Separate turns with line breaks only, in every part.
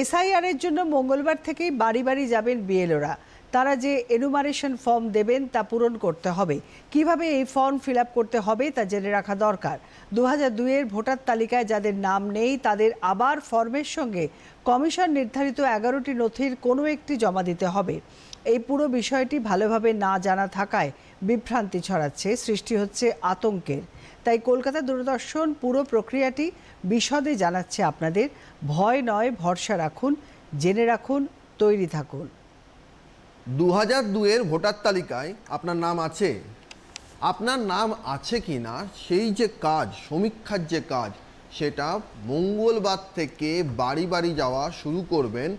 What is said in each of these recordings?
SIR এর জন্য মঙ্গলবার থেকেই বাড়ি বাড়ি যাবেন বিএলওরা। তারা যে এনুমারেশন ফর্ম দেবেন তা পূরণ করতে হবে। কীভাবে এই ফর্ম ফিল করতে হবে তা জেনে রাখা দরকার। দু দুইয়ের ভোটার তালিকায় যাদের নাম নেই, তাদের আবার ফর্মের সঙ্গে কমিশন নির্ধারিত এগারোটি নথির কোনো একটি জমা দিতে হবে। এই পুরো বিষয়টি ভালোভাবে না জানা থাকায় বিভ্রান্তি ছড়াচ্ছে, সৃষ্টি হচ্ছে আতঙ্কের। তাই কলকাতা দূরদর্শন পুরো প্রক্রিয়াটি বিশদে জানাচ্ছে আপনাদের। ভয় নয়, ভরসা রাখুন, জেনে রাখুন, তৈরি থাকুন।
দু হাজার দুয়ের ভোটার তালিকায় আপনার নাম আছে। আপনার নাম আছে কি না সেই যে কাজ, সমীক্ষার যে কাজ, সেটা মঙ্গলবার থেকে বাড়ি বাড়ি যাওয়া শুরু করবেন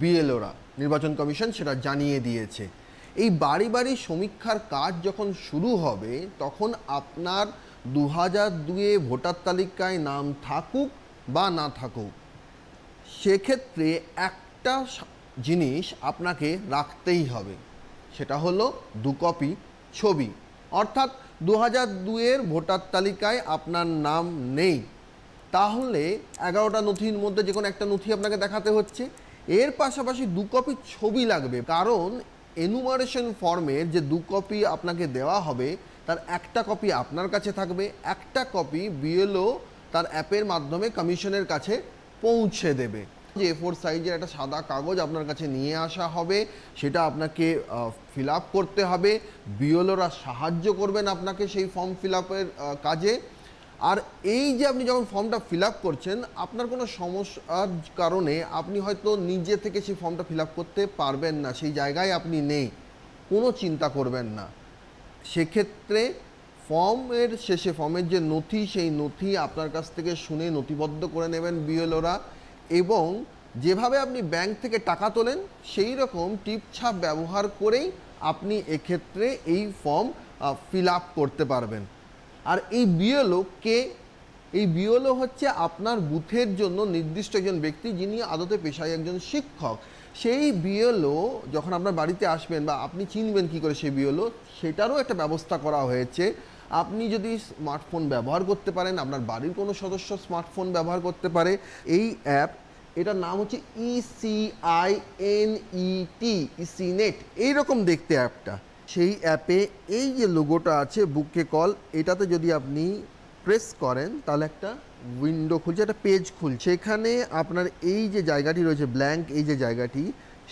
বিএলওরা। নির্বাচন কমিশন সেটা জানিয়ে দিয়েছে। এই বাড়ি বাড়ি সমীক্ষার কাজ যখন শুরু হবে, তখন আপনার দু হাজার দুয়ে ভোটার তালিকায় নাম থাকুক বা না থাকুক, সেক্ষেত্রে একটা জিনিস আপনাকে রাখতেই হবে। সেটা হলো দু কপি ছবি। অর্থাৎ দু হাজার দুয়ের ভোটার তালিকায় আপনার নাম নেই। তাহলে এগারোটা নথির মধ্যে যে কোনো একটা নথি আপনাকে দেখাতে হচ্ছে। এর পাশাপাশি দু কপি ছবি লাগবে। কারণ এনুমারেশন ফর্মের যে দু কপি আপনাকে দেওয়া হবে, তার একটা কপি আপনার কাছে থাকবে, একটা কপি বিএলও তার অ্যাপের মাধ্যমে কমিশনের কাছে পৌঁছে দেবে। যে এ ফোর সাইজের একটা সাদা কাগজ আপনার কাছে নিয়ে আসা হবে, সেটা আপনাকে ফিল করতে হবে। বিএলওরা সাহায্য করবেন আপনাকে সেই ফর্ম ফিল কাজে। আর এই যে আপনি যখন ফর্মটা ফিল আপ করছেন, আপনার কোনো সমস্যার কারণে আপনি হয়তো নিজে থেকে সেই ফর্মটা ফিল আপ করতে পারবেন না, সেই জায়গায় আপনি নেই, কোনো চিন্তা করবেন না। সেক্ষেত্রে ফর্মের শেষে, ফর্মের যে নথি, সেই নথি আপনার কাছ থেকে শুনে নথিবদ্ধ করে নেবেন বিএলওরা এবং যেভাবে আপনি ব্যাংক থেকে টাকা তোলেন, সেই রকম টিপছাপ ব্যবহার করেই আপনি এক্ষেত্রে এই ফর্ম ফিল আপ করতে পারবেন। আর এই বিএলও কে এই বিএলও হচ্ছে আপনার বুথের জন্য নির্দিষ্ট একজন ব্যক্তি যিনি আদতে পেশায় একজন শিক্ষক। সেই বিএলও যখন আপনার বাড়িতে আসবেন বা আপনি চিনবেন কি করে সেই বিএলও সেটারও একটা ব্যবস্থা করা হয়েছে। আপনি যদি স্মার্টফোন ব্যবহার করতে পারেন, আপনার বাড়ির কোনো সদস্য স্মার্টফোন ব্যবহার করতে পারে, এই অ্যাপ, এটার নাম হচ্ছে ইসিআইএনইটি ইসিআই এন ইটি ইসিনেট এইরকম দেখতে অ্যাপটা। সেই অ্যাপে এই যে লোগোটা আছে বুকে কল, এটাতে যদি আপনি প্রেস করেন, তাহলে একটা উইন্ডো খুলছে, একটা পেজ খুলছে। এখানে আপনার এই যে জায়গাটি রয়েছে, ব্ল্যাঙ্ক এই যে জায়গাটি,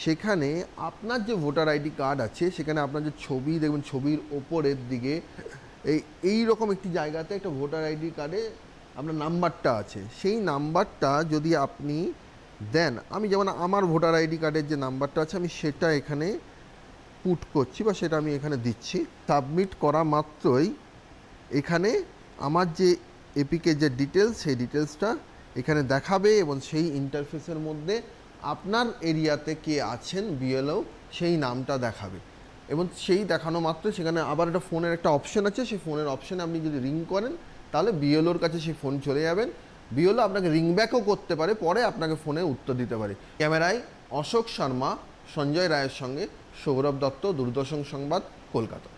সেখানে আপনার যে ভোটার আইডি কার্ড আছে, সেখানে আপনার যে ছবি দেখবেন ছবির ওপরের দিকে, এই এই রকম একটি জায়গাতে একটা ভোটার আইডি কার্ডে আপনার নাম্বারটা আছে। সেই নাম্বারটা যদি আপনি দেন, আমি যেমন আমার ভোটার আইডি কার্ডের যে নাম্বারটা আছে, আমি সেটা এখানে পুট করছি বা সেটা আমি এখানে দিচ্ছি সাবমিট করা মাত্রই এখানে আমার যে এপিকে যে ডিটেলস সেই ডিটেলসটা এখানে দেখাবে এবং সেই ইন্টারফেসের মধ্যে আপনার এরিয়াতে কে আছেন বিএলও সেই নামটা দেখাবে। এবং সেই দেখানো মাত্র সেখানে আবার একটা ফোনের একটা অপশন আছে, সেই ফোনের অপশনে আপনি যদি রিং করেন, তাহলে বিএলওর কাছে সেই ফোন চলে যাবেন। বিএলও আপনাকে রিং ব্যাকও করতে পারে, পরে আপনাকে ফোনে উত্তর দিতে পারে। ক্যামেরায় অশোক শর্মা, সঞ্জয় রায়ের সঙ্গে সৌরভ দত্ত দূরদর্শন সংবাদ কলকাতা।